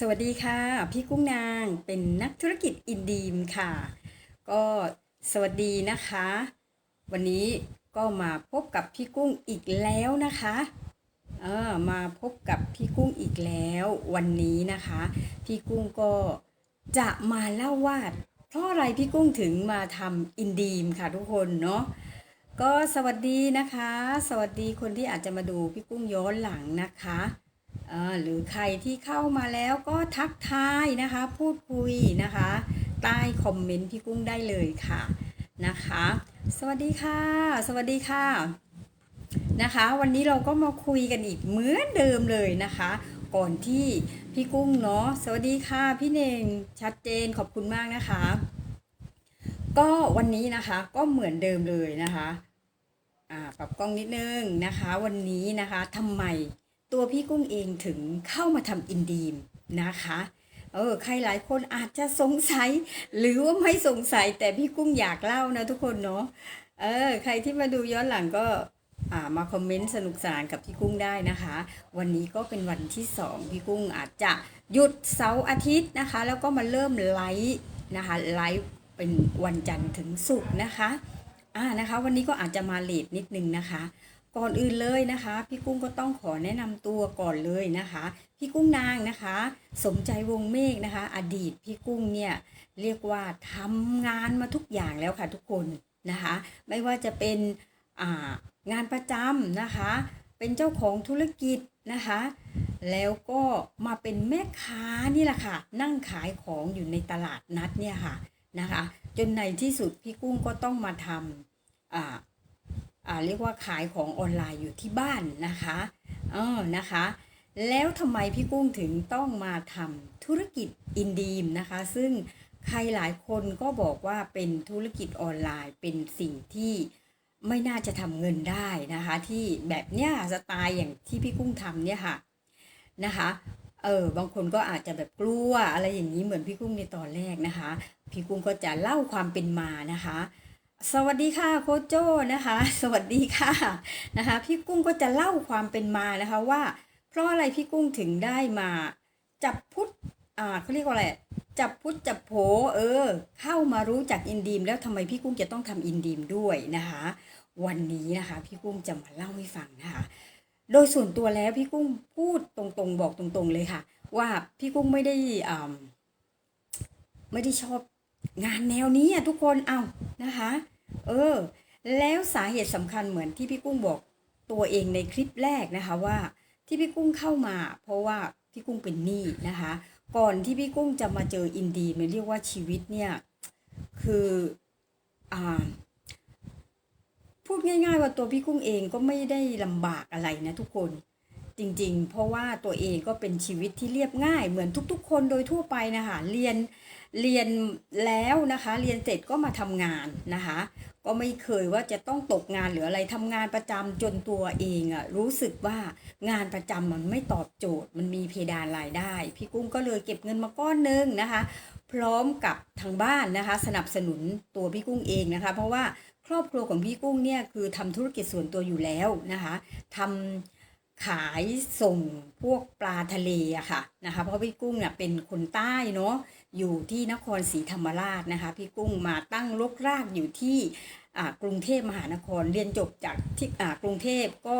สวัสดีค่ะ พี่กุ้งนางเป็นนักธุรกิจอินดีมค่ะ ก็สวัสดีนะคะ วันนี้ก็มาพบกับพี่กุ้งอีกแล้วนะคะเออมาพบกับพี่กุ้งอีกแล้ววันนี้นะคะ พี่กุ้งก็จะมาเล่าว่าเพราะอะไรพี่กุ้งถึงมาทำอินดีมค่ะทุกคนเนาะก็สวัสดีนะคะ สวัสดีคนที่อาจจะมาดูพี่กุ้งย้อนหลังนะคะ หรือใครที่เข้ามาแล้วก็ทักทายนะคะ พูดคุยนะคะ ใต้คอมเมนต์พี่กุ้งได้เลยค่ะนะคะ สวัสดีค่ะ สวัสดีค่ะนะคะ วันนี้เราก็มาคุยกันอีกเหมือนเดิมเลยนะคะ ก่อนที่พี่กุ้งเนาะสวัสดีค่ะ พี่เน่งชัดเจนขอบคุณมากนะคะ ก็วันนี้นะคะก็เหมือนเดิมเลยนะคะอ่าปรับกล้องนิดนึงนะคะ วันนี้นะคะทำไม ตัวพี่กุ้งเองถึงเข้ามาทำอินดีมนะคะเออใครหลายคนอาจจะสงสัย หรือว่าไม่สงสัยแต่พี่กุ้งอยากเล่านะทุกคนเนาะเออใครที่มาดูย้อนหลังก็ามาคอมเมนต์สนุกสนานกับพี่กุ้งได้นะคะ วันนี้ก็เป็นวันที่สองพี่กุ้งอาจจะหยุดเสาร์อาทิตย์นะคะ แล้วก็มาเริ่มไลฟ์นะคะไลฟ์เป็นวันจันทร์ถึงศุกร์นะคะอ่านะคะ วันนี้ก็อาจจะมาเลทนิดนึงนะคะ ก่อนอื่นเลยนะคะ พี่กุ้งก็ต้องขอแนะนำตัวก่อนเลยนะคะ พี่กุ้งนางนะคะ สมใจวงเมฆนะคะ อดีตพี่กุ้งเนี่ยเรียกว่าทำงานมาทุกอย่างแล้วค่ะทุกคนนะคะ ไม่ว่าจะเป็นงานประจำนะคะ เป็นเจ้าของธุรกิจนะคะ แล้วก็มาเป็นแม่ค้านี่แหละค่ะ นั่งขายของอยู่ในตลาดนัดเนี่ยค่ะนะคะ จนในที่สุดพี่กุ้งก็ต้องมาทำ เรียกว่าขายของออนไลน์อยู่ที่บ้านนะคะเออนะคะ แล้วทำไมพี่กุ้งถึงต้องมาทำธุรกิจอินดีมนะคะ ซึ่งใครหลายคนก็บอกว่าเป็นธุรกิจออนไลน์เป็นสิ่งที่ไม่น่าจะทำเงินได้นะคะ ที่แบบเนี้ยสไตล์อย่างที่พี่กุ้งทำเนี่ยค่ะนะคะเออบางคนก็อาจจะแบบกลัวอะไรอย่างนี้เหมือนพี่กุ้งในตอนแรกนะคะ พี่กุ้งก็จะเล่าความเป็นมานะคะ สวัสดีค่ะโคโจ้นะคะ สวัสดีค่ะนะคะ พี่กุ้งก็จะเล่าความเป็นมานะคะว่า เพราะอะไรพี่กุ้งถึงได้มาจับพุทธอ่าเขาเรียกว่าอะไรจับพุทธจับโผเออ เข้ามารู้จักอินดีม แล้วทำไมพี่กุ้งจะต้องทำอินดีมด้วยนะคะ วันนี้นะคะ พี่กุ้งจะมาเล่าให้ฟังนะคะ โดยส่วนตัวแล้วพี่กุ้งพูดตรงๆ บอกตรง ๆ เลยค่ะ ว่าพี่กุ้งไม่ได้อ่าไม่ได้ชอบงานแนวนี้อะทุกคนเอานะคะ เออ แล้วสาเหตุสำคัญเหมือนที่พี่กุ้งบอกตัวเองในคลิปแรกนะคะว่า ที่พี่กุ้งเข้ามา เพราะว่าพี่กุ้งเป็นหนี้นะคะ ก่อนที่พี่กุ้งจะมาเจออินดีมันเรียกว่าชีวิตเนี่ยคืออ่าพูดง่าย ๆ ว่าตัวพี่กุ้งเองก็ไม่ได้ลำบากอะไรนะทุกคนจริงๆ เพราะว่าตัวเองก็เป็นชีวิตที่เรียบง่ายเหมือนทุกๆ คนโดยทั่วไปนะคะเรียน เรียนแล้วนะคะ เรียนเสร็จก็มาทำงานนะคะ ก็ไม่เคยว่าจะต้องตกงานหรืออะไรทำงานประจำจนตัวเองอะรู้สึกว่างานประจำมันไม่ตอบโจทย์ มันมีเพดานรายได้ พี่กุ้งก็เลยเก็บเงินมาก้อนหนึงนะคะ พร้อมกับทางบ้านนะคะ สนับสนุนตัวพี่กุ้งเองนะคะ เพราะว่าครอบครัวของพี่กุ้งเนี่ยคือทำธุรกิจส่วนตัวอยู่แล้วนะคะทำขายส่งพวกปลาทะเลอะค่ะนะคะเพราะพี่กุ้งเนี่ยเป็นคนใต้เนาะ อยู่ที่นครศรีธรรมราชนะคะ พี่กุ้งมาตั้งรกรากอยู่ที่กรุงเทพมหานครเรียนจบจากที่กรุงเทพก็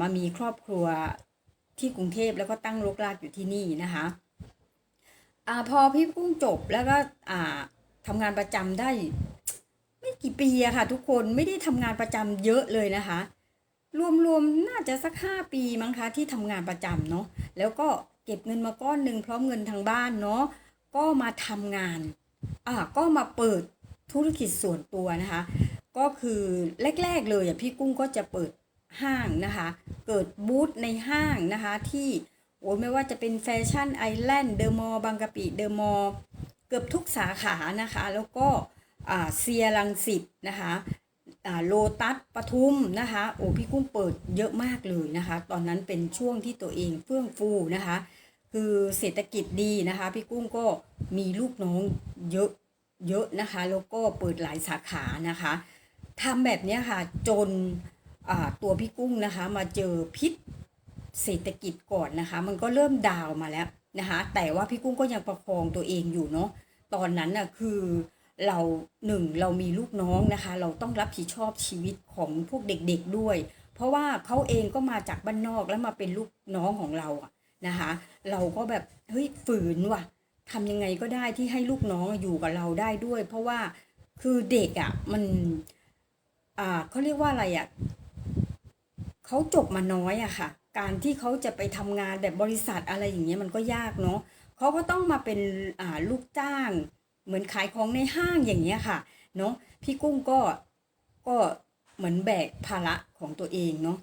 มามีครอบครัวที่กรุงเทพแล้วก็ตั้งรกรากอยู่ที่นี่นะคะอพอพี่กุ้งจบแล้วก็ทำงานประจำได้ไม่กี่ปีอะค่ะ ทุกคนไม่ได้ทำงานประจำเยอะเลยนะคะ รวมๆน่าจะสักห้าปีมั้งคะที่ทำงานประจำเนาะแล้วก็เก็บเงินมาก้อนหนึ่งพร้อมเงินทางบ้านเนาะ ก็มาทำงานอ่าก็มาเปิดธุรกิจส่วนตัวนะคะ ก็คือแรกๆเลยอะพี่กุ้งก็จะเปิดห้างนะคะ เกิดบูธในห้างนะคะที่โอ้ไม่ว่าจะเป็นแฟชั่นไอแลนด์เดอะมอลล์บางกะปิเดอะมอลล์เกือบทุกสาขานะคะ แล้วก็เซียรังสิตนะคะโลตัสปทุมนะคะ โอ้พี่กุ้งเปิดเยอะมากเลยนะคะ ตอนนั้นเป็นช่วงที่ตัวเองเฟื่องฟูนะคะ คือเศรษฐกิจดีนะคะ พี่กุ้งก็มีลูกน้องเยอะเยอะนะคะ แล้วก็เปิดหลายสาขานะคะทำแบบนี้ค่ะจนตัวพี่กุ้งนะคะมาเจอพิษเศรษฐกิจก่อนนะคะ มันก็เริ่มดาวมาแล้วนะคะ แต่ว่าพี่กุ้งก็ยังประคองตัวเองอยู่เนาะตอนนั้นน่ะคือเราหนึ่งเรามีลูกน้องนะคะ เราต้องรับผิดชอบชีวิตของพวกเด็กๆด้วย เพราะว่าเขาเองก็มาจากบ้านนอกแล้วมาเป็นลูกน้องของเราอะ นะคะ เราก็แบบเฮ้ยฝืนว่ะทำยังไงก็ได้ที่ให้ลูกน้องอยู่กับเราได้ด้วย เพราะว่าคือเด็กอะมันอ่าเขาเรียกว่าอะไรอะเขาจบมาน้อยอะค่ะ การที่เขาจะไปทำงานแบบบริษัทอะไรอย่างเงี้ยมันก็ยากเนาะเขาก็ต้องมาเป็นอ่าลูกจ้าง เหมือนขายของในห้างอย่างเงี้ยค่ะเนาะพี่กุ้งก็ก็เหมือนแบกภาระของตัวเองเนาะ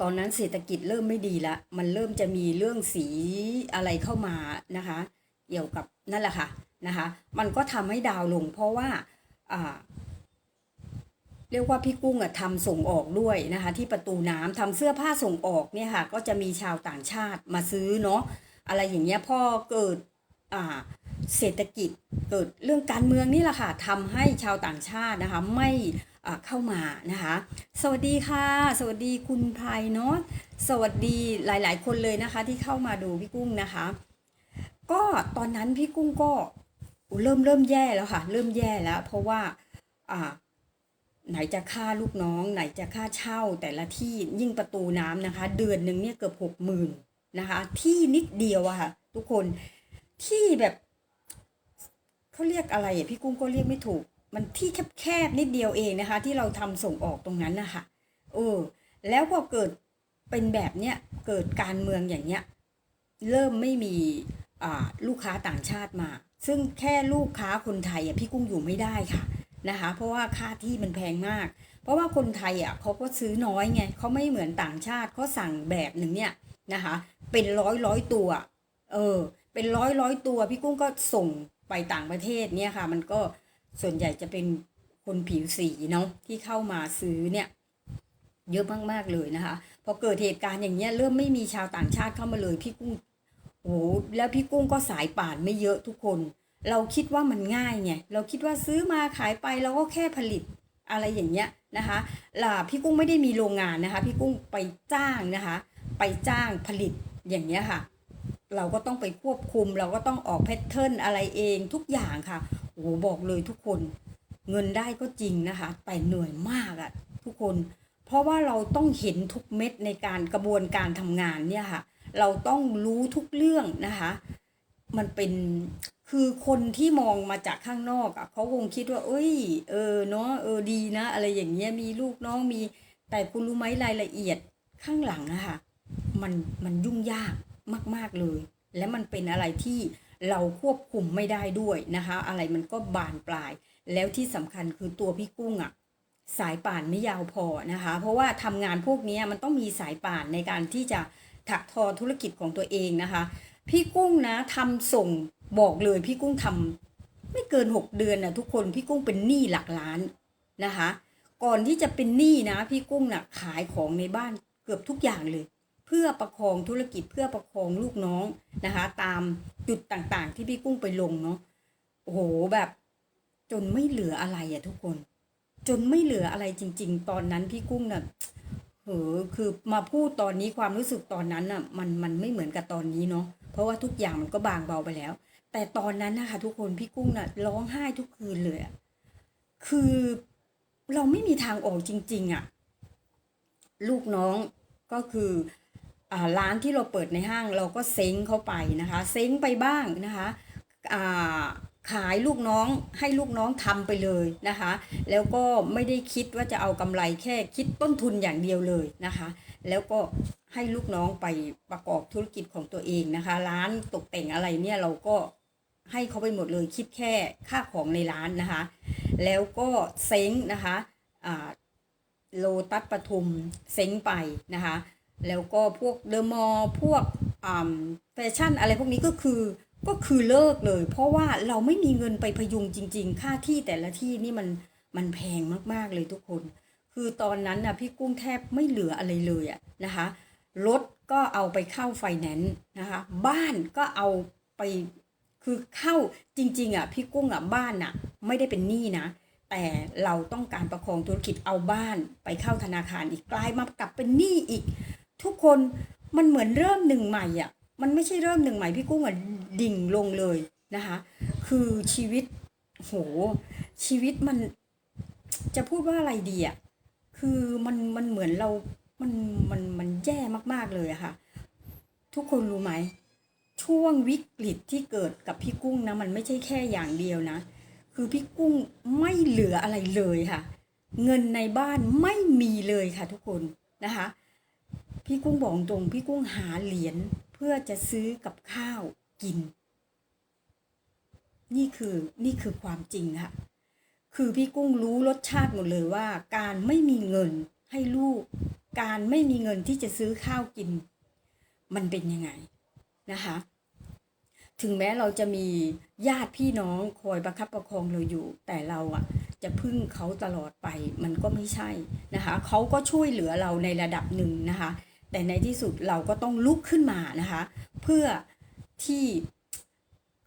ตอนนั้นเศรษฐกิจเริ่มไม่ดีละมันเริ่มจะมีเรื่องสีอะไรเข้ามานะคะ เกี่ยวกับนั่นแหละค่ะนะคะ มันก็ทำให้ดาวลง เพราะว่าอ่าเรียกว่าพี่กุ้งอะทำส่งออกด้วยนะคะ ที่ประตูน้ำทำเสื้อผ้าส่งออกเนี่ยค่ะ ก็จะมีชาวต่างชาติมาซื้อเนาะอะไรอย่างเงี้ยพอเกิดอ่าเศรษฐกิจเกิดเรื่องการเมืองนี่แหละค่ะทำให้ชาวต่างชาตินะคะ ไม่ เข้ามานะคะ สวัสดีค่ะ สวัสดีคุณไพรเนาะสวัสดีหลาย ๆ คนเลยนะคะที่เข้ามาดูพี่กุ้งนะคะ ก็ตอนนั้นพี่กุ้งก็เริ่มเริ่มแย่แล้วค่ะ เริ่มแย่แล้ว เพราะว่าอ่าไหนจะค่าลูกน้อง ไหนจะค่าเช่าแต่ละที่ยิ่งประตูน้ำนะคะ เดือนหนึ่งเนี่ยเกือบหกหมื่นนะคะ ที่นิดเดียวอะค่ะ ทุกคนที่แบบเขาเรียกอะไรอะพี่กุ้งก็เรียกไม่ถูก มันที่แคบๆนิดเดียวเองนะคะ ที่เราทำส่งออกตรงนั้นนะคะเออแล้วพอเกิดเป็นแบบเนี้ยเกิดการเมืองอย่างเนี้ยเริ่มไม่มีลูกค้าต่างชาติมา ซึ่งแค่ลูกค้าคนไทยอะพี่กุ้งอยู่ไม่ได้ค่ะนะคะ เพราะว่าค่าที่มันแพงมาก เพราะว่าคนไทยอะเขาก็ซื้อน้อยไงเขาไม่เหมือนต่างชาติเขาสั่งแบบหนึ่งเนี่ยนะคะ เป็นร้อยร้อยตัว เออ เป็นร้อยร้อยตัว พี่กุ้งก็ส่งไปต่างประเทศเนี่ยค่ะ มันก็ ส่วนใหญ่จะเป็นคนผิวสีเนาะที่เข้ามาซื้อเนี่ยเยอะมากๆเลยนะคะ พอเกิดเหตุการณ์อย่างเงี้ยเริ่มไม่มีชาวต่างชาติเข้ามาเลยพี่กุ้งโอ้แล้วพี่กุ้งก็สายป่านไม่เยอะทุกคน เราคิดว่ามันง่ายไงเราคิดว่าซื้อมาขายไปเราก็แค่ผลิตอะไรอย่างเงี้ยนะคะล่ะพี่กุ้งไม่ได้มีโรงงานนะคะ พี่กุ้งไปจ้างนะคะ ไปจ้างผลิตอย่างเงี้ยค่ะ เราก็ต้องไปควบคุม เราก็ต้องออกแพทเทิร์นอะไรเองทุกอย่างค่ะ โอ้โหบอกเลยทุกคนเงินได้ก็จริงนะคะ แต่เหนื่อยมากอะทุกคน เพราะว่าเราต้องเห็นทุกเม็ดในการกระบวนการทำงานเนี่ยค่ะ เราต้องรู้ทุกเรื่องนะคะ มันเป็นคือคนที่มองมาจากข้างนอกอะ่ะเขาคงคิดว่า เอ้ย เออเนาะเออดีนะ อะไรอย่างเงี้ยมีลูกน้องมี แต่คุณรู้ไหมรายละเอียดข้างหลังอะค่ะ มันมันยุ่งยากมาก ๆเลย และมันเป็นอะไรที่ เราควบคุมไม่ได้ด้วยนะคะ อะไรมันก็บานปลาย แล้วที่สำคัญคือตัวพี่กุ้งอะสายป่านไม่ยาวพอนะคะ เพราะว่าทำงานพวกนี้มันต้องมีสายป่านในการที่จะถักทอธุรกิจของตัวเองนะคะ พี่กุ้งนะทำส่งบอกเลยพี่กุ้งทำไม่เกินหกเดือนนะทุกคนพี่กุ้งเป็นหนี้หลักล้านนะคะ ก่อนที่จะเป็นหนี้นะ พี่กุ้งนะ่ะขายของในบ้านเกือบทุกอย่างเลย เพื่อประคองธุรกิจเพื่อประคองลูกน้องนะคะ ตามจุดต่างๆ ที่พี่กุ้งไปลงเนาะโอ้โหแบบจนไม่เหลืออะไรอะทุกคน จนไม่เหลืออะไรจริง ๆ ตอนนั้นพี่กุ้งน่ะเออคือมาพูดตอนนี้ความรู้สึกตอนนั้นน่ะมันมันไม่เหมือนกับตอนนี้เนาะเพราะว่าทุกอย่างมันก็บางเบาไปแล้ว แต่ตอนนั้นนะคะทุกคนพี่กุ้งน่ะร้องไห้ทุกคืนเลยอะคือเราไม่มีทางออกจริง ๆอะลูกน้องก็คือ ร้านที่เราเปิดในห้างเราก็เซ้งเข้าไปนะคะ เซ้งไปบ้างนะคะอ่าขายลูกน้องให้ลูกน้องทำไปเลยนะคะ แล้วก็ไม่ได้คิดว่าจะเอากำไรแค่คิดต้นทุนอย่างเดียวเลยนะคะ แล้วก็ให้ลูกน้องไปประกอบธุรกิจของตัวเองนะคะ ร้านตกแต่งอะไรเนี่ยเราก็ให้เขาไปหมดเลยคิดแค่ค่าของในร้านนะคะ แล้วก็เซ้งนะคะอ่าโลตัสปทุมเซ้งไปนะคะ แล้วก็พวกเดอะมอลพวกแฟชั่นอะไรพวกนี้ก็คือก็คือเลิกเลย เพราะว่าเราไม่มีเงินไปพยุงจริง ๆ ค่าที่แต่ละที่นี่มันมันแพงมากๆเลยทุกคน คือตอนนั้นนะพี่กุ้งแทบไม่เหลืออะไรเลยอะนะคะรถก็เอาไปเข้าไฟแนนซ์นะคะบ้านก็เอาไปคือเข้าจริงๆอะพี่กุ้งอะบ้านอะไม่ได้เป็นหนี้นะ แต่เราต้องการประคองธุรกิจเอาบ้านไปเข้าธนาคารอีกกลายมากลับเป็นหนี้อีก ทุกคนมันเหมือนเริ่มหนึ่งใหม่อะมันไม่ใช่เริ่มหนึ่งใหม่พี่กุ้งอะดิ่งลงเลยนะคะ คือชีวิตโหชีวิตมันจะพูดว่าอะไรดีอะคือมันมันเหมือนเรา มันมันมันแย่มากๆเลยอะค่ะ ทุกคนรู้ไหมช่วงวิกฤตที่เกิดกับพี่กุ้งนะ มันไม่ใช่แค่อย่างเดียวนะ คือพี่กุ้งไม่เหลืออะไรเลยค่ะ เงินในบ้านไม่มีเลยค่ะทุกคนนะคะ พี่กุ้งบอกตรงพี่กุ้งหาเหรียญเพื่อจะซื้อกับข้าวกิน นี่คือนี่คือความจริงค่ะคือพี่กุ้งรู้รสชาติหมดเลยว่า การไม่มีเงินให้ลูก การไม่มีเงินที่จะซื้อข้าวกิน มันเป็นยังไงนะคะ ถึงแม้เราจะมีญาติพี่น้องคอยประคับประคองเราอยู่ แต่เราอะจะพึ่งเขาตลอดไปมันก็ไม่ใช่นะคะเขาก็ช่วยเหลือเราในระดับหนึ่งนะคะ แต่ในที่สุดเราก็ต้องลุกขึ้นมานะคะ เพื่อที่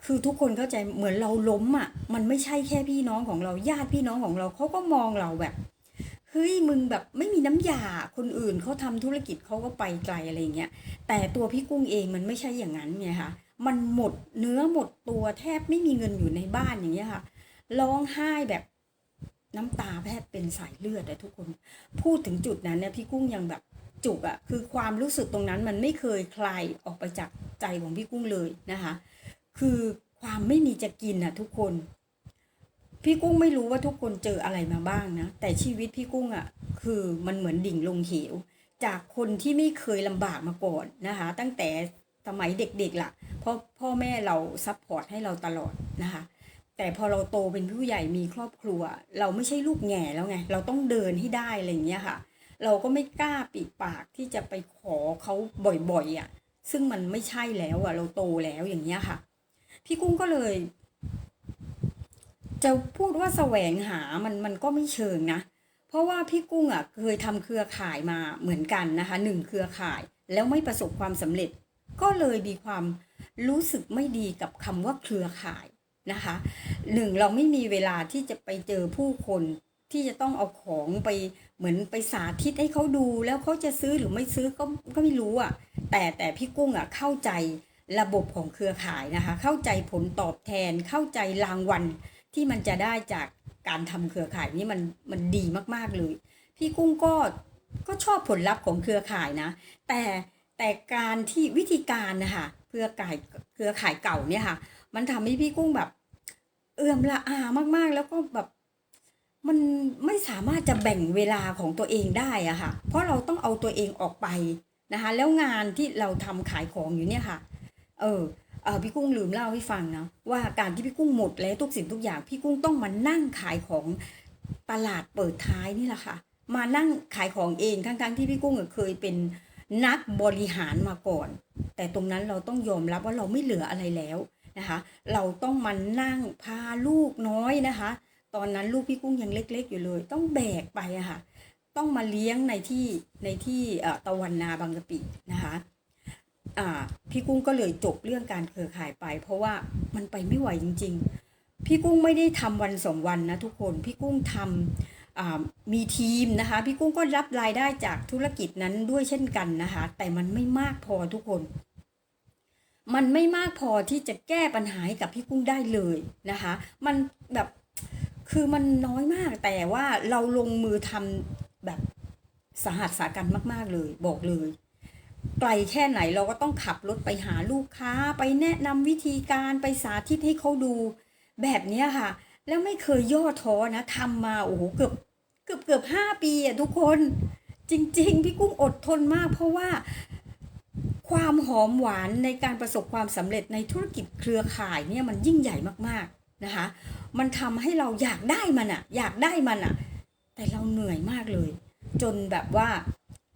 คือทุกคนเข้าใจเหมือนเราล้มอะ มันไม่ใช่แค่พี่น้องของเราญาติพี่น้องของเราเขาก็มองเราแบบเฮ้ยมึงแบบไม่มีน้ำยาคนอื่นเขาทำธุรกิจเขาก็ไปไกลอะไรเงี้ยแต่ตัวพี่กุ้งเองมันไม่ใช่อย่างนั้นไงคะมันหมดเนื้อหมดตัวแทบไม่มีเงินอยู่ในบ้านอย่างเงี้ยค่ะร้องไห้แบบน้ำตาแทบเป็นสายเลือดอะทุกคน พูดถึงจุดนั้นเนี่ยพี่กุ้งยังแบบ จุกอะคือความรู้สึกตรงนั้นมันไม่เคยคลายออกไปจากใจของพี่กุ้งเลยนะคะ คือความไม่มีจะกินอะทุกคน พี่กุ้งไม่รู้ว่าทุกคนเจออะไรมาบ้างนะแต่ชีวิตพี่กุ้งอะคือมันเหมือนดิ่งลงเหวจากคนที่ไม่เคยลำบากมาก่อนนะคะ ตั้งแต่สมัยเด็กๆล่ะเพราะพ่อแม่เราซัพพอร์ตให้เราตลอดนะคะแต่พอเราโตเป็นผู้ใหญ่มีครอบครัว เราไม่ใช่ลูกแง่แล้วไง เราต้องเดินให้ได้อะไรอย่างเงี้ยค่ะ เราก็ไม่กล้าปิดปากที่จะไปขอเขาบ่อยๆอะ ซึ่งมันไม่ใช่แล้วอะ เราโตแล้วอย่างเงี้ยค่ะ พี่กุ้งก็เลย จะพูดว่าแสวงหามันมันก็ไม่เชิงนะ เพราะว่าพี่กุ้งอะเคยทำเครือข่ายมาเหมือนกันนะคะหนึ่งเครือข่ายแล้วไม่ประสบความสำเร็จ ก็เลยมีความรู้สึกไม่ดีกับคำว่าเครือข่ายนะคะหนึ่งเราไม่มีเวลาที่จะไปเจอผู้คนที่จะต้องเอาของไป เหมือนไปสาธิตให้เขาดูแล้วเขาจะซื้อหรือไม่ซื้อก็ก็ไม่รู้อะ แต่แต่พี่กุ้งอะเข้าใจระบบของเครือข่ายนะคะ เข้าใจผลตอบแทนเข้าใจรางวัลที่มันจะได้จากการทำเครือข่ายนี่มันมันดีมากๆเลย พี่กุ้งก็ก็ชอบผลลัพธ์ของเครือข่ายนะ แต่แต่การที่วิธีการนะคะเครือข่ายเครือข่ายเก่าเนี่ยค่ะ มันทำให้พี่กุ้งแบบ เอื่อมละอามากๆ แล้วก็แบบ มันไม่สามารถจะแบ่งเวลาของตัวเองได้อะค่ะ เพราะเราต้องเอาตัวเองออกไปนะคะ แล้วงานที่เราทำขายของอยู่เนี่ยค่ะ เออเออพี่กุ้งลืมเล่าให้ฟังนะว่าการที่พี่กุ้งหมดแล้วทุกสิ่งทุกอย่างพี่กุ้งต้องมานั่งขายของตลาดเปิดท้ายนี่แหละค่ะ มานั่งขายของเองทั้งๆที่พี่กุ้งเคยเป็นนักบริหารมาก่อน แต่ตรงนั้นเราต้องยอมรับว่าเราไม่เหลืออะไรแล้วนะคะ เราต้องมานั่งพาลูกน้อยนะคะ ตอนนั้นลูกพี่กุ้งยังเล็ก ๆ อยู่เลย ต้องแบกไปอะค่ะ ต้องมาเลี้ยงในที่ในที่ตะวันนาบางกะปินะคะพี่กุ้งก็เลยจบเรื่องการเครือข่ายไป เพราะว่ามันไปไม่ไหวจริง ๆ พี่กุ้งไม่ได้ทำวันสองวันนะทุกคนพี่กุ้งทำอ่ามีทีมนะคะ พี่กุ้งก็รับรายได้จากธุรกิจนั้นด้วยเช่นกันนะคะ แต่มันไม่มากพอทุกคน มันไม่มากพอที่จะแก้ปัญหาให้กับพี่กุ้งได้เลยนะคะ มันแบบ คือมันน้อยมากแต่ว่าเราลงมือทำแบบสาหัสสากันมาก ๆ เลย บอกเลย ไกลแค่ไหนเราก็ต้องขับรถไปหาลูกค้า ไปแนะนำวิธีการไปสาธิตให้เขาดู แบบเนี้ค่ะ แล้วไม่เคยย่อท้อนะทำมาโอ้โหเกือบเกือบเกือบห้าปีอะทุกคน จริง ๆ พี่กุ้งอดทนมาก เพราะว่าความหอมหวานในการประสบความสำเร็จในธุรกิจเครือข่ายเนี่ยมันยิ่งใหญ่มากๆ นะคะ มันทำให้เราอยากได้มันอะอยากได้มันอะแต่เราเหนื่อยมากเลย จนแบบว่า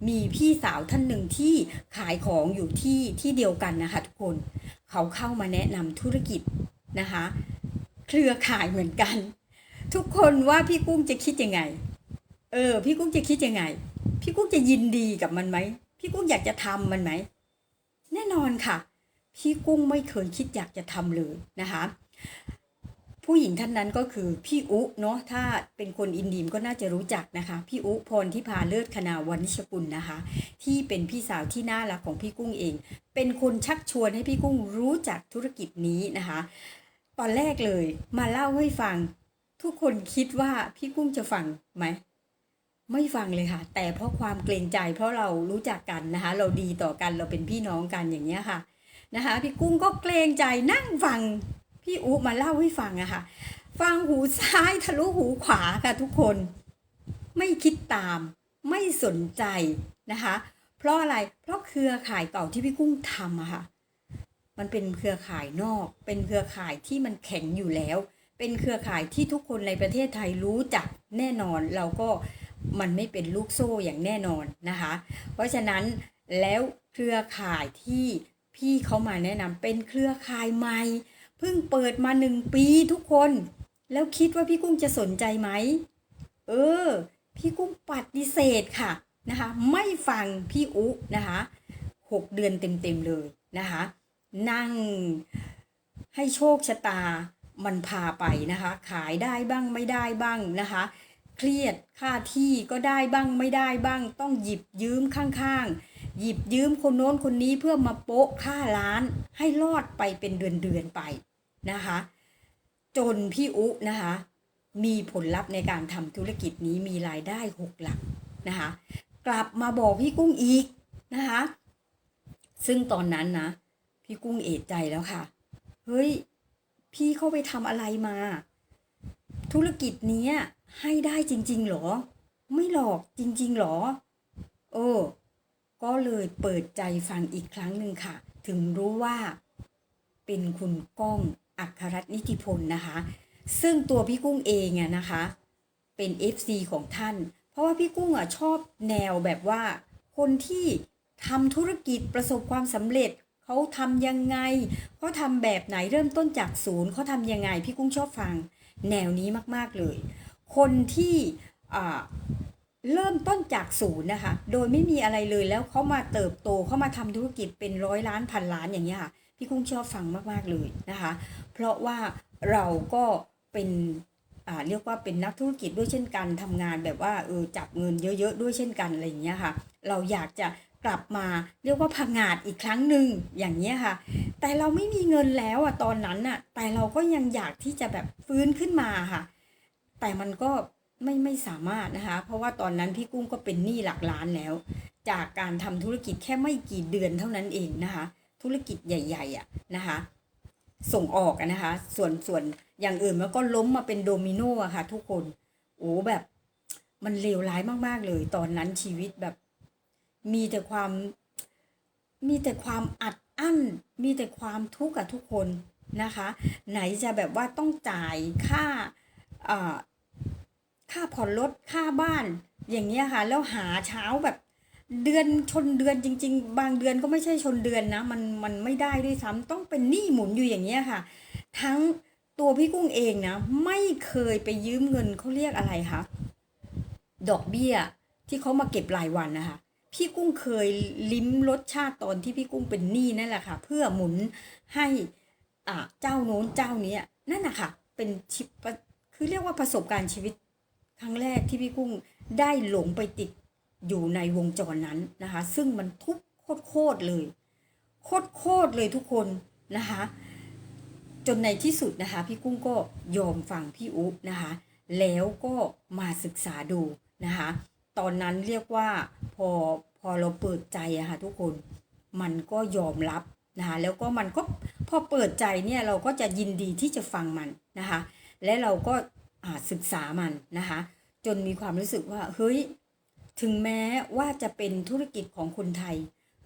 มีพี่สาวท่านหนึ่งที่ขายของอยู่ที่ที่เดียวกันนะคะทุกคน เขาเข้ามาแนะนำธุรกิจนะคะ เครือข่ายเหมือนกัน ทุกคนว่าพี่กุ้งจะคิดยังไง เออ พี่กุ้งจะคิดยังไง พี่กุ้งจะยินดีกับมันไหม พี่กุ้งอยากจะทำมันไหม แน่นอนค่ะ พี่กุ้งไม่เคยคิดอยากจะทำเลยนะคะ ผู้หญิงท่านนั้นก็คือพี่อุเนาะถ้าเป็นคนอินดีมก็น่าจะรู้จักนะคะ พี่อุพรทิพาเลิศคณาวณิชกุลนะคะ ที่เป็นพี่สาวที่น่ารักของพี่กุ้งเอง เป็นคนชักชวนให้พี่กุ้งรู้จักธุรกิจนี้นะคะ ตอนแรกเลยมาเล่าให้ฟัง ทุกคนคิดว่าพี่กุ้งจะฟังไหมไม่ฟังเลยค่ะ แต่เพราะความเกรงใจเพราะเรารู้จักกันนะคะ เราดีต่อกันเราเป็นพี่น้องกันอย่างเงี้ยค่ะนะคะ พี่กุ้งก็เกรงใจนั่งฟัง พี่อุมาเล่าให้ฟังอะค่ะ ฟังหูซ้ายทะลุหูขวาค่ะทุกคน ไม่คิดตาม ไม่สนใจนะคะ เพราะอะไรเพราะเครือข่ายเก่าที่พี่กุ้งทำอะค่ะ มันเป็นเครือข่ายนอก เป็นเครือข่ายที่มันแข็งอยู่แล้ว เป็นเครือข่ายที่ทุกคนในประเทศไทยรู้จักแน่นอนเราก็มันไม่เป็นลูกโซ่อย่างแน่นอนนะคะ เพราะฉะนั้นแล้วเครือข่ายที่พี่เขามาแนะนำเป็นเครือข่ายใหม่ เพิ่งเปิดมาหนึ่งปีทุกคน แล้วคิดว่าพี่กุ้งจะสนใจไหม เออ พี่กุ้งปฏิเสธค่ะนะคะ ไม่ฟังพี่อุนะคะหกเดือนเต็มๆเลยนะคะ นั่งให้โชคชะตามันพาไปนะคะ ขายได้บ้างไม่ได้บ้างนะคะ เครียดค่าที่ก็ได้บ้างไม่ได้บ้าง ต้องหยิบยืมข้างๆ หยิบยืมคนโน้นคนนี้เพื่อมาโปะค่าร้านให้รอดไปเป็นเดือนๆไป นะคะ จนพี่อุนะคะมีผลลัพธ์ในการทำธุรกิจนี้มีรายได้หกหลักนะคะกลับมาบอกพี่กุ้งอีกนะคะซึ่งตอนนั้นนะ พี่กุ้งเอะใจแล้วค่ะ เฮ้ย พี่เข้าไปทำอะไรมา ธุรกิจนี้ให้ได้จริง ๆหรอ ไม่หลอกจริง ๆหรอ โอ้ก็เลยเปิดใจฟังอีกครั้งหนึ่งค่ะ ถึงรู้ว่าเป็นคุณก้อง อัครรัตน์นิติพลนะคะ ซึ่งตัวพี่กุ้งเองอะนะคะ เป็น FC ของท่าน เพราะว่าพี่กุ้งอะชอบแนวแบบว่า คนที่ทำธุรกิจประสบความสำเร็จเขาทำยังไงเขาทำแบบไหนเริ่มต้นจากศูนย์เขาทำยังไง พี่กุ้งชอบฟังแนวนี้มากๆเลย คนที่เริ่มต้นจากศูนย์นะคะ โดยไม่มีอะไรเลยแล้วเขามาเติบโตเขามาทำธุรกิจเป็นร้อยล้านพันล้านอย่างเงี้ยค่ะ พี่กุ้งชอบฟังมาก ๆ เลยนะคะ เพราะว่าเราก็เป็นเรียกว่าเป็นนักธุรกิจด้วยเช่นกันทำงานแบบว่าเออจับเงินเยอะ ๆ ด้วยเช่นกันอะไรอย่างเงี้ยค่ะ เราอยากจะกลับมาเรียกว่าพังงาดอีกครั้งหนึ่งอย่างเงี้ยค่ะ แต่เราไม่มีเงินแล้วอะตอนนั้นอะแต่เราก็ยังอยากที่จะแบบฟื้นขึ้นมาค่ะ แต่มันก็ไม่ไม่สามารถนะคะ เพราะว่าตอนนั้นพี่กุ้งก็เป็นหนี้หลักล้านแล้ว จากการทำธุรกิจแค่ไม่กี่เดือนเท่านั้นเองนะคะ ธุรกิจใหญ่ๆอะนะคะ ส่งออกนะคะ ส่วนส่วนอย่างอื่นมันก็ล้มมาเป็นโดมิโนอะค่ะ ทุกคนโอ้แบบ มันเลวร้ายมากๆเลย ตอนนั้นชีวิตแบบ มีแต่ความ มีแต่ความอัดอั้น มีแต่ความทุกข์อะทุกคนนะคะ ไหนจะแบบว่าต้องจ่ายค่าอ่าค่าผ่อนรถค่าบ้าน อย่างเงี้ยค่ะ แล้วหาเช้าแบบ เดือนชนเดือนจริง ๆ บางเดือนก็ไม่ใช่ชนเดือนนะ มันมันไม่ได้ด้วยซ้ำต้องเป็นหนี้หมุนอยู่อย่างเงี้ยค่ะ ทั้งตัวพี่กุ้งเองนะ ไม่เคยไปยืมเงินเขาเรียกอะไรคะดอกเบี้ยที่เขามาเก็บรายวันนะคะพี่กุ้งเคยลิ้มรสชาติตอนที่พี่กุ้งเป็นหนี้นั่นแหละค่ะ เพื่อหมุนให้อ่าเจ้าโน้นเจ้านี้นั่นนะคะเป็นชิปคือเรียกว่าประสบการณ์ชีวิตครั้งแรกที่พี่กุ้งได้หลงไปติด อยู่ในวงจรนั้นนะคะ ซึ่งมันทุกโคตรเลย โคตรเลยทุกคนนะคะ จนในที่สุดนะคะ พี่กุ้งก็ยอมฟังพี่อุ๊นะคะ แล้วก็มาศึกษาดูนะคะ ตอนนั้นเรียกว่าพอพอเราเปิดใจอะค่ะทุกคนมันก็ยอมรับนะคะแล้วก็มันก็พอเปิดใจเนี่ยเราก็จะยินดีที่จะฟังมันนะคะ และเราก็ศึกษามันนะคะ จนมีความรู้สึกว่าเฮ้ย ถึงแม้ว่าจะเป็นธุรกิจของคนไทย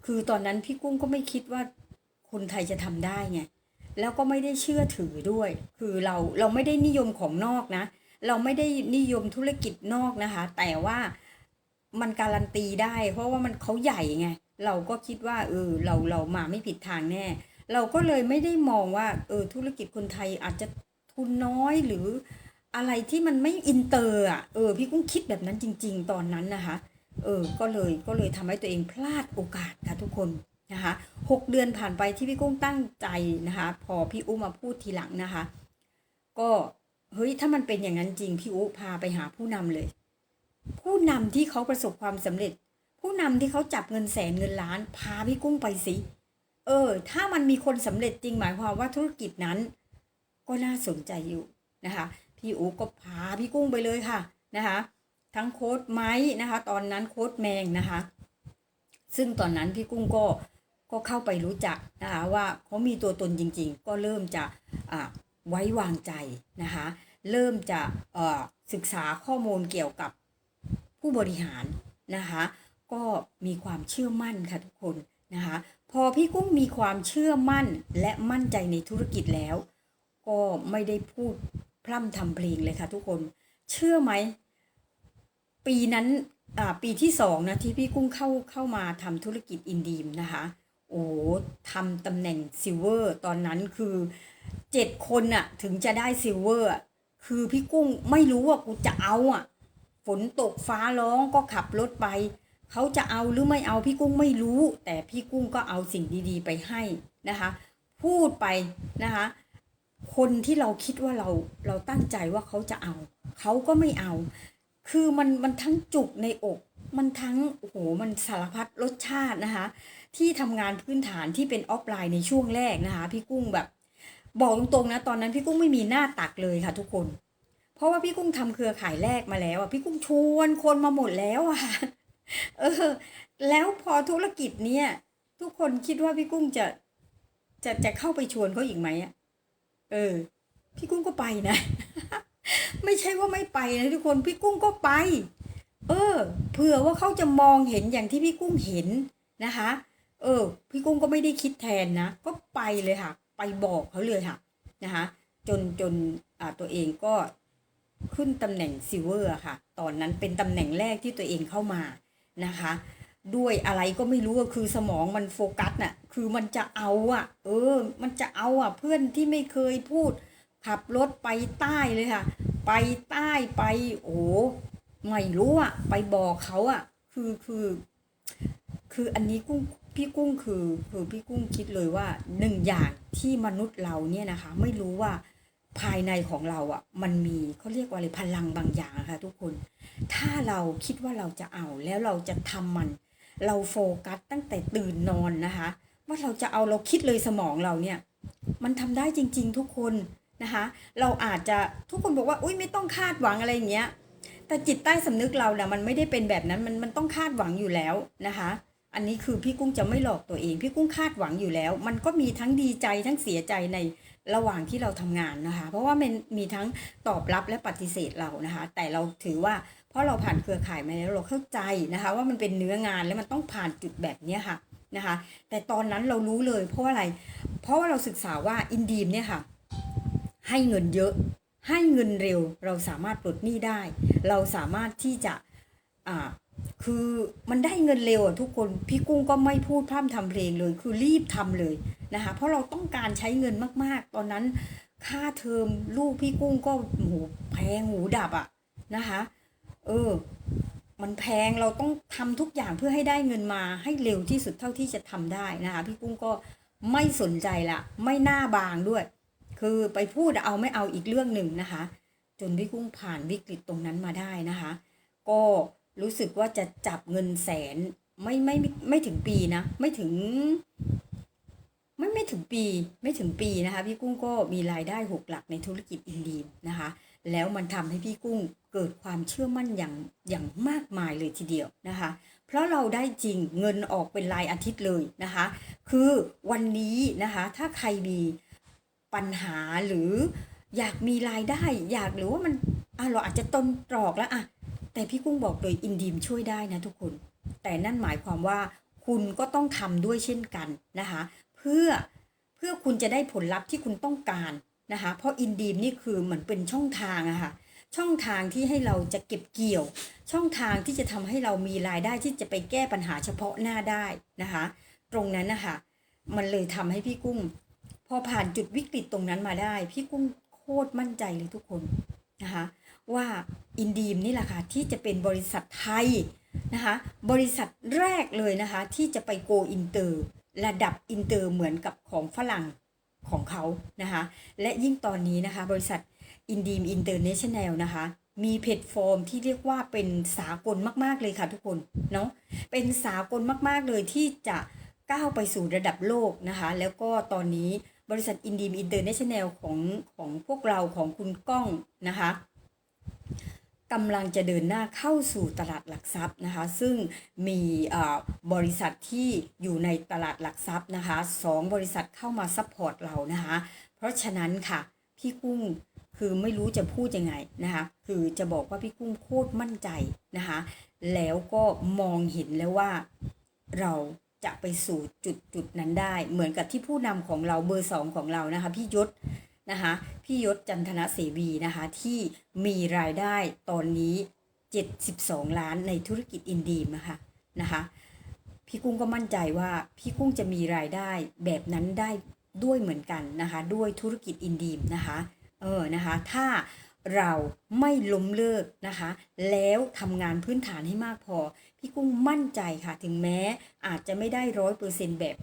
คือตอนนั้นพี่กุ้งก็ไม่คิดว่าคนไทยจะทำได้ไง แล้วก็ไม่ได้เชื่อถือด้วย คือเราเราไม่ได้นิยมของนอกนะ เราไม่ได้นิยมธุรกิจนอกนะคะ แต่ว่ามันการันตีได้ เพราะว่ามันเขาใหญ่ไง เราก็คิดว่าเออเราเรามาไม่ผิดทางแน่ เราก็เลยไม่ได้มองว่าเออธุรกิจคนไทยอาจจะทุนน้อยหรือ อะไรที่มันไม่อินเตอร์อะเออพี่กุ้งคิดแบบนั้นจริง ๆ ตอนนั้นนะคะ เออก็เลยก็เลยทำให้ตัวเองพลาดโอกาสค่ะทุกคนนะคะหกเดือนผ่านไปที่พี่กุ้งตั้งใจนะคะ พอพี่อุ้มมาพูดทีหลังนะคะ ก็เฮ้ยถ้ามันเป็นอย่างนั้นจริงพี่อุ๊พาไปหาผู้นำเลย ผู้นำที่เขาประสบความสำเร็จ ผู้นำที่เขาจับเงินแสนเงินล้าน พาพี่กุ้งไปสิเออ ถ้ามันมีคนสำเร็จจริงหมายความว่าธุรกิจนั้น ก็น่าสนใจอยู่นะคะ พี่อูก็พาพี่กุ้งไปเลยค่ะนะคะ ทั้งโค้ดไม้นะคะ ตอนนั้นโค้ดแมงนะคะ ซึ่งตอนนั้นพี่กุ้งก็ก็เข้าไปรู้จักนะคะว่าเขามีตัวตนจริง ๆ ก็เริ่มจะอ่าไว้วางใจนะคะ เริ่มจะอ่อศึกษาข้อมูลเกี่ยวกับผู้บริหารนะคะ ก็มีความเชื่อมั่นค่ะทุกคนนะคะ พอพี่กุ้งมีความเชื่อมั่นและมั่นใจในธุรกิจแล้ว ก็ไม่ได้พูด พร่ำทำเพลงเลยค่ะทุกคน เชื่อไหม ปีนั้นอ่าปีที่สองนะที่พี่กุ้งเข้าเข้ามาทำธุรกิจอินดีมนะคะ โอ้ทำตำแหน่งซิลเวอร์ตอนนั้นคือเจ็ดคนอะถึงจะได้ซิลเวอร์คือพี่กุ้งไม่รู้ว่ากูจะเอาอะฝนตกฟ้าร้องก็ขับรถไป เขาจะเอาหรือไม่เอาพี่กุ้งไม่รู้ แต่พี่กุ้งก็เอาสิ่งดีๆ ไปให้นะคะ พูดไปนะคะ คนที่เราคิดว่าเราเราตั้งใจว่าเขาจะเอา เขาก็ไม่เอา คือมันมันทั้งจุกในอก มันทั้งโอ้โหมันสารพัดรสชาตินะคะ ที่ทำงานพื้นฐานที่เป็นออฟไลน์ในช่วงแรกนะคะ พี่กุ้งแบบ บอกตรงๆนะ ตอนนั้นพี่กุ้งไม่มีหน้าตักเลยค่ะทุกคน เพราะว่าพี่กุ้งทำเครือข่ายแรกมาแล้วอะพี่กุ้งชวนคนมาหมดแล้วอะเออ แล้วพอธุรกิจเนี่ยทุกคนคิดว่าพี่กุ้งจะจะจะเข้าไปชวนเขาอีกไหมอะ เออ พี่กุ้งก็ไปนะ ไม่ใช่ว่าไม่ไปนะทุกคนพี่กุ้งก็ไป เออ เผื่อว่าเขาจะมองเห็นอย่างที่พี่กุ้งเห็นนะคะ เออ พี่กุ้งก็ไม่ได้คิดแทนนะ ก็ไปเลยค่ะ ไปบอกเขาเลยค่ะนะคะจนจนอ่าตัวเองก็ขึ้นตำแหน่งซิเวอร์ค่ะ ตอนนั้นเป็นตำแหน่งแรกที่ตัวเองเข้ามานะคะ ด้วยอะไรก็ไม่รู้คือสมองมันโฟกัสน่ะ คือมันจะเอาอะ เออ มันจะเอาอะ เพื่อนที่ไม่เคยพูด ขับรถไปใต้เลยค่ะ ไปใต้ไปโอ้ไม่รู้อะ ไปบอกเขาอะ คือคือ คืออันนี้กุ้งพี่กุ้งคือคือพี่กุ้งคิดเลยว่าหนึ่งอย่างที่มนุษย์เราเนี่ยนะคะ ไม่รู้ว่าภายในของเราอะ มันมีเขาเรียกว่าอะไรพลังบางอย่างะค่ะทุกคน ถ้าเราคิดว่าเราจะเอาแล้วเราจะทำมัน เราโฟกัสตั้งแต่ตื่นนอนนะคะ ว่าเราจะเอาเราคิดเลยสมองเราเนี่ย มันทำได้จริง ๆ ทุกคนนะคะ เราอาจจะทุกคนบอกว่าอุ้ยไม่ต้องคาดหวังอะไรอย่างเงี้ยแต่จิตใต้สำนึกเราเนี่ยมันไม่ได้เป็นแบบนั้นมันมันต้องคาดหวังอยู่แล้วนะคะ อันนี้คือพี่กุ้งจะไม่หลอกตัวเอง พี่กุ้งคาดหวังอยู่แล้ว มันก็มีทั้งดีใจทั้งเสียใจในระหว่างที่เราทำงานนะคะ เพราะว่ามันมีทั้งตอบรับและปฏิเสธเรานะคะ แต่เราถือว่า เพราะเราผ่านเครือข่ายมาแล้วเราเข้าใจนะคะ ว่ามันเป็นเนื้องานแล้วมันต้องผ่านจุดแบบนี้ค่ะนะคะ แต่ตอนนั้นเรารู้เลยเพราะว่าอะไร เพราะว่าเราศึกษาว่าอินดีมเนี่ยค่ะ ให้เงินเยอะ ให้เงินเร็ว เราสามารถปลดหนี้ได้ เราสามารถที่จะอ่าคือมันได้เงินเร็วอะทุกคนพี่กุ้งก็ไม่พูดพร่ำทำเพลงเลย คือรีบทำเลยนะคะ เพราะเราต้องการใช้เงินมากๆ ตอนนั้นค่าเทอมลูกพี่กุ้งก็โหแพงหูดับอะนะคะ เออ มันแพงเราต้องทำทุกอย่างเพื่อให้ได้เงินมาให้เร็วที่สุดเท่าที่จะทำได้นะคะพี่กุ้งก็ไม่สนใจละไม่หน้าบางด้วย คือไปพูดเอาไม่เอาอีกเรื่องหนึ่งนะคะ จนพี่กุ้งผ่านวิกฤตตรงนั้นมาได้นะคะ ก็รู้สึกว่าจะจับเงินแสนไม่ไม่ไม่ไม่ถึงปีนะ ไม่ถึง ไม่ไม่ถึงปี ไม่ถึงปีนะคะ พี่กุ้งก็มีรายได้หกหลักในธุรกิจอินดีมนะคะ แล้วมันทำให้พี่กุ้ง เกิดความเชื่อมั่นอย่างอย่างมากมายเลยทีเดียวนะคะ เพราะเราได้จริงเงินออกเป็นรายอาทิตย์เลยนะคะ คือวันนี้นะคะถ้าใครมีปัญหาหรืออยากมีรายได้ อยากหรือว่ามันอะเราอาจจะต้นตรอกแล้วอะแต่พี่กุ้งบอกเลยอินดีมช่วยได้นะทุกคน แต่นั่นหมายความว่าคุณก็ต้องทำด้วยเช่นกันนะคะ เพื่อเพื่อคุณจะได้ผลลัพธ์ที่คุณต้องการนะคะ เพราะอินดีมนี่คือเหมือนเป็นช่องทางอะค่ะ ช่องทางที่ให้เราจะเก็บเกี่ยว ช่องทางที่จะทำให้เรามีรายได้ที่จะไปแก้ปัญหาเฉพาะหน้าได้นะคะ ตรงนั้นนะคะมันเลยทำให้พี่กุ้ง พอผ่านจุดวิกฤตตรงนั้นมาได้ พี่กุ้งโคตรมั่นใจเลยทุกคนนะคะว่าอินดีมนี่แหละค่ะที่จะเป็นบริษัทไทยนะคะบริษัทแรกเลยนะคะที่จะไปโกอินเตอร์ระดับอินเตอร์เหมือนกับของฝรั่งของเขานะคะและยิ่งตอนนี้นะคะบริษัท อินดีมอินเตอร์เนชั่นแนลนะคะ มีแพลตฟอร์มที่เรียกว่าเป็นสากลมากๆเลยค่ะทุกคนเนาะเป็นสากลมากๆเลยที่จะก้าวไปสู่ระดับโลกนะคะ แล้วก็ตอนนี้บริษัทอินดีมอินเตอร์เนชั่นแนลของของพวกเราของคุณก้องนะคะกำลังจะเดินหน้าเข้าสู่ตลาดหลักทรัพย์นะคะ ซึ่งมีบริษัทที่อยู่ในตลาดหลักทรัพย์นะคะสองบริษัทเข้ามาซัพพอร์ตเรานะคะ เพราะฉะนั้นค่ะ พี่กุ้ง คือไม่รู้จะพูดยังไงนะคะคือจะบอกว่าพี่กุ้งโคตรมั่นใจนะคะแล้วก็มองเห็นแล้วว่าเราจะไปสู่จุดจุดนั้นได้ เหมือนกับที่ผู้นำของเราเบอร์สองของเรานะคะพี่ยศนะคะพี่ยศจันทนะเสวีนะคะที่มีรายได้ตอนนี้ 72 ล้านในธุรกิจอินดีมนะคะนะคะพี่กุ้งก็มั่นใจว่าพี่กุ้งจะมีรายได้แบบนั้นได้ด้วยเหมือนกันนะคะด้วยธุรกิจอินดีมนะคะ เออนะคะถ้าเราไม่ล้มเลิกนะคะ แล้วทำงานพื้นฐานให้มากพอ พี่กุ้งมั่นใจค่ะถึงแม้อาจจะไม่ได้ร้อยเปอร์เซ็นแบบ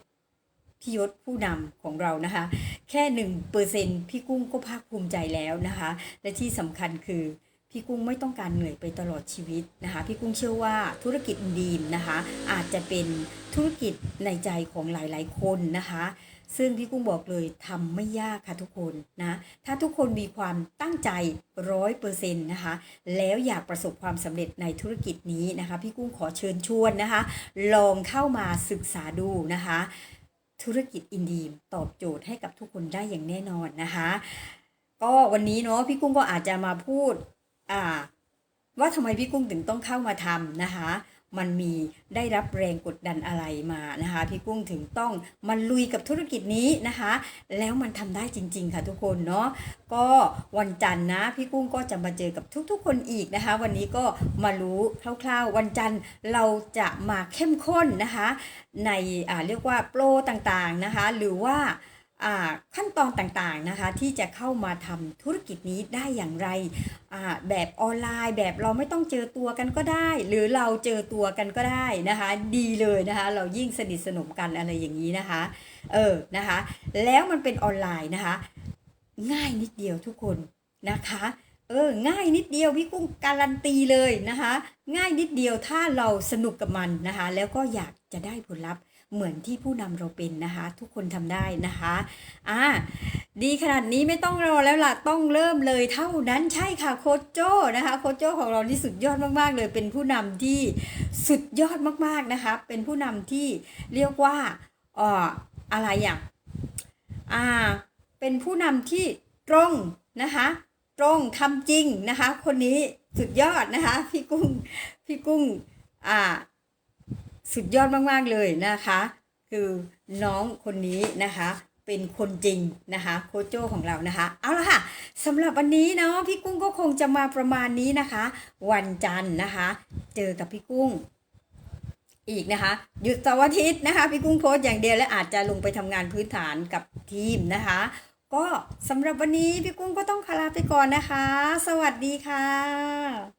พี่ยศผู้นำของเรานะคะ แค่หนึ่งเปอร์เซ็นพี่กุ้งก็ภาคภูมิใจแล้วนะคะ และที่สำคัญคือพี่กุ้งไม่ต้องการเหนื่อยไปตลอดชีวิตนะคะ พี่กุ้งเชื่อว่าธุรกิจดีมนะคะ อาจจะเป็นธุรกิจในใจของหลาย ๆ คนนะคะ ซึ่งพี่กุ้งบอกเลยทำไม่ยากค่ะทุกคนนะ ถ้าทุกคนมีความตั้งใจร้อยเปอร์เซ็นต์นะคะ แล้วอยากประสบความสำเร็จในธุรกิจนี้นะคะ พี่กุ้งขอเชิญชวนนะคะ ลองเข้ามาศึกษาดูนะคะ ธุรกิจอินดีมตอบโจทย์ให้กับทุกคนได้อย่างแน่นอนนะคะ ก็วันนี้เนาะพี่กุ้งก็อาจจะมาพูดอ่าว่าทำไมพี่กุ้งถึงต้องเข้ามาทำนะคะ มันมีได้รับแรงกดดันอะไรมานะคะพี่กุ้งถึงต้องมันลุยกับธุรกิจนี้นะคะ แล้วมันทำได้จริง ๆ ค่ะทุกคนเนาะก็วันจันทร์นะพี่กุ้งก็จะมาเจอกับทุกๆ คนอีกนะคะ วันนี้ก็มารู้คร่าวๆ วันจันทร์เราจะมาเข้มข้นนะคะ ในอ่าเรียกว่าโปรต่างๆนะคะ หรือว่า ขั้นตอนต่างๆนะคะที่จะเข้ามาทำธุรกิจนี้ได้อย่างไร แบบออนไลน์แบบเราไม่ต้องเจอตัวกันก็ได้ หรือเราเจอตัวกันก็ได้นะคะ ดีเลยนะคะ เรายิ่งสนิทสนมกันอะไรอย่างนี้นะคะเออนะคะ แล้วมันเป็นออนไลน์นะคะ ง่ายนิดเดียวทุกคนนะคะเออง่ายนิดเดียวพี่กุ้งการันตีเลยนะคะ ง่ายนิดเดียวถ้าเราสนุกกับมันนะคะ แล้วก็อยากจะได้ผลลัพธ์ เหมือนที่ผู้นำเราเป็นนะคะ ทุกคนทำได้นะคะอ่าดีขนาดนี้ไม่ต้องรอแล้วล่ะต้องเริ่มเลยเท่านั้นใช่ค่ะโคโจนะคะโคโจของเรานี่สุดยอดมากๆ เลยเป็นผู้นำที่สุดยอดมากๆนะคะเป็นผู้นำที่เรียกว่าอ่ออะไรอะอ่าเป็นผู้นำที่ตรงนะคะตรงทำจริงนะคะ คนนี้สุดยอดนะคะ พี่กุ้งพี่กุ้งอ่า สุดยอดมากๆเลยนะคะ คือน้องคนนี้นะคะเป็นคนจริงนะคะโคชโจของเรานะคะ เอาละค่ะสำหรับวันนี้เนาะพี่กุ้งก็คงจะมาประมาณนี้นะคะ วันจันทร์นะคะ เจอกับพี่กุ้งอีกนะคะหยุดเสาร์อาทิตย์นะคะพี่กุ้งโพสต์อย่างเดียวและอาจจะลงไปทำงานพื้นฐานกับทีมนะคะ ก็สำหรับวันนี้พี่กุ้งก็ต้องขอลาไปก่อนนะคะ สวัสดีค่ะ